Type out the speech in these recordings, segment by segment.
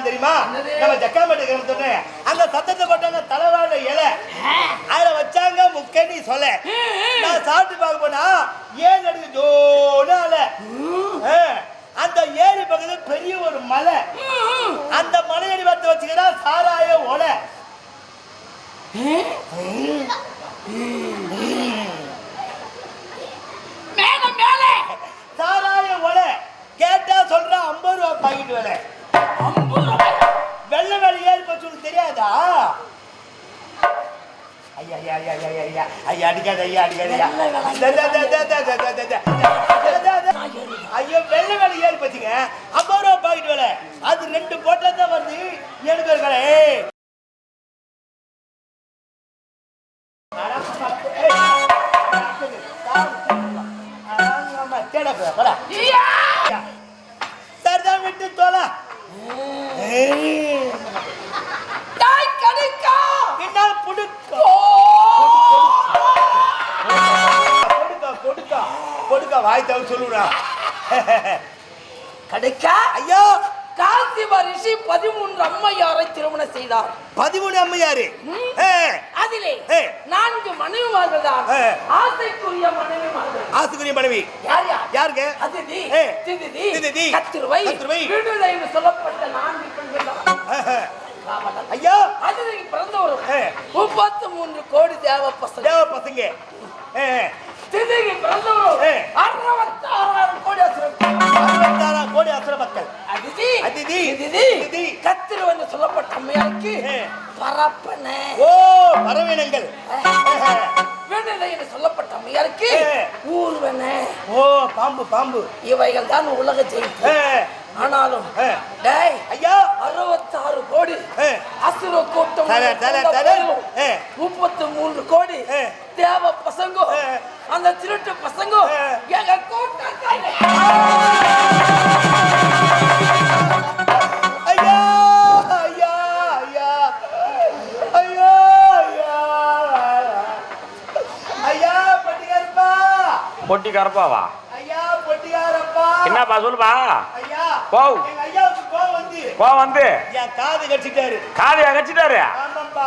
காரணம் தெரியுமா? நம்ம ஜக்காம்பட்டி கிராமத்துல அங்க சத்தத்தை போட்டாங்க தலைவாழ இலை. அதுல வச்சாங்க முக்கணி சொல்ல நான் சாப்பிட்டு பார்க்க போனா ஏன் நடுக்கு அலை? அந்த ஏரி பக்கத்துல பெரிய ஒரு மலை. அந்த மலையடி பார்த்து வச்சுக்கிறா சாராய ஒலை ஐயா ஐயா ஐயா ஐயோ வெள்ள வேலை ஏறி போச்சுங்க. ஐம்பது ரூபா பாக்கெட் வேலை. அது ரெண்டு போட்டா தான் வருது ஏழு பேர் கடை தேட விட்டு தோலா. வாய் தவிர சொல்லுடா. கடிக்கா? ஐயோ! காசிப ரிஷி பதிமூன்று அம்மையாரை திருமணம் செய்தார். பதிமூணு அம்மையாரு. அதிலே. நான்கு மனைவிமார்கள் தான். ஆசைக்குரிய மனைவிமார்கள். ஆசுக்குரிய மனைவி. யார் யார்? யாருங்க அதிதி. திதிதி திதிதி, கத்திருவை கத்திருவை. விடுதலை என்று சொல்லப்பட்ட நான்கு பெண்கள். ஐயோ! அதிதிக்கு பிறந்தவரும். முப்பத்து மூன்று கோடி தேவ பசங்க. தேவ பசங்க. ಸ್ಥಿತಿಗೆ ಬಂದವರು ಅರವತ್ತಾರು ಕೋಟಿ ಹಸಿರು ಅರವತ್ತಾರು ಕೋಟಿ ಹಸಿರು ಮಕ್ಕಳು ಅದಿದಿ ಅದಿದಿ ಇದಿದಿ ಇದಿದಿ கத்திரவன் சொல்லப்பட்ட அம்மையாருக்கு பரப்பன. ஓ பரவினங்கள். சொல்லப்பட்ட அம்மையாருக்கு ஊர்வன. ஓ பாம்பு பாம்பு. இவைகள் தான் உலக ஜெயிப்பு. ஆனாலும் டேய் ஐயா. அறுபத்தாறு கோடி அசுர கூட்டம் முப்பத்தி மூன்று கோடி தேவ பசங்கோ அந்த திருட்டு பசங்கோ எங்க கூட்டம் பொட்டி கரப்பாவா ஐயா. பொட்டியாரப்பா என்னப்பா சொல்லுப்பா. ஐயா போ. கோவம் வந்து? போ வந்து என் காது கடிச்சிட்டாரு. காது அகச்சிட்டாரு? ஆமாப்பா.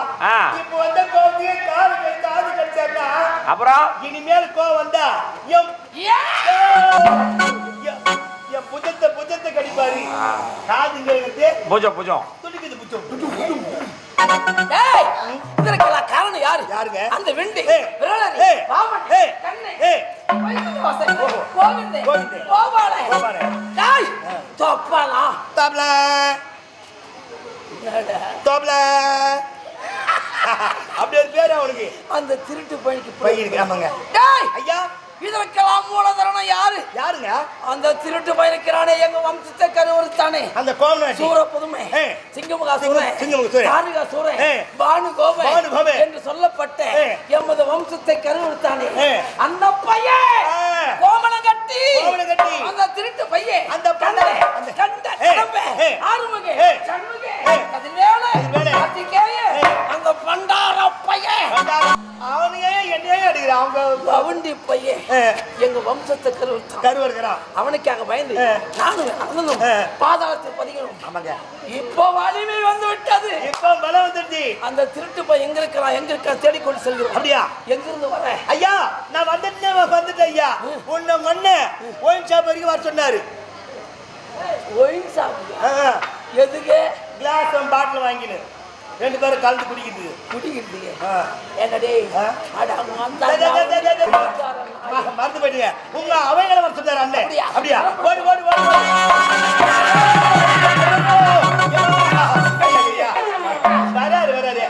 இப்போ வந்த கோவத்துக்கு காது காது கடிச்சாருன்னா அப்புறம்? இனிமேல் கோவம் வந்தா என் என் என் புஜத்தை புஜத்தை கடிப்பாரு. காதுங்கிறது பூஜம் பூஜம். துடிக்குது புஜம். இதற்கெல்லாம் காரணம் யாரு? யாருங்க? அந்த வெண்டி. விரலரி ஏய். கண்ணை. கோவிந்தை. கோபாலை. கோபாலை. டேய்! தொப்பலா தப்ல தப்ல அப்படி ஒரு பேர் அவனுக்கு அந்த திருட்டு பழிக்கு பையனுக்கு ஆமாங்க. ஐயா! இதற்கெல்லாம் மூலதரணம் யாரு? யாருங்க? அந்த திருட்டு பயிருக்கிறானே எங்க வம்சத்தை கருவறுத்தானே? அந்த கோமனாட்சி சூர புதுமை. சிங்கமுகா சிங்க- சூரன். சிங்கமுக சூரன். பானு கோபை பானு கோபை. என்று சொல்லப்பட்ட. எமது வம்சத்தை கருவறுத்தானே. அந்த பையன்! அவனுங்க என்னையே அடிக்கிறான். அவங்க கவுண்டி பையன் எங்க வம்சத்தை கருவறுத்தான். கருவ இருக்கிறான் அவனுக்காக பயந்து. நானும் அண்ணனும். பாதாளத்தில் பதிக்கணும் ஆமாங்க. இப்போ வலிமை வந்து விட்டது. இப்போ பலம் வந்துருச்சு அந்த திருட்டு பையன் எங்க இருக்கிறான் எங்க இருக்கா? தேடிக்கொண்டு செல்கிறோம். அப்படியா? எங்க இருந்து வர? ஐயா நான் வந்துட்டேன் வந்துட்டேன் ஐயா. உன்னை மண்ண ஒயின் ஷாப் வரைக்கும் வர சொன்னாரு. ஒயின் சாப்பிடு எதுக்கு? கிளாஸ் பாட்டில் வாங்கினு. ரெண்டு பேரும் கலந்து குடிக்குது. குடிக்கிறதுங்க என்னடே? மறந்து போயிட்டீங்க உங்க அவைகளை வர அண்ணன் அப்படியா? ஓடி ஓடி ஓடி வராரு வராரு.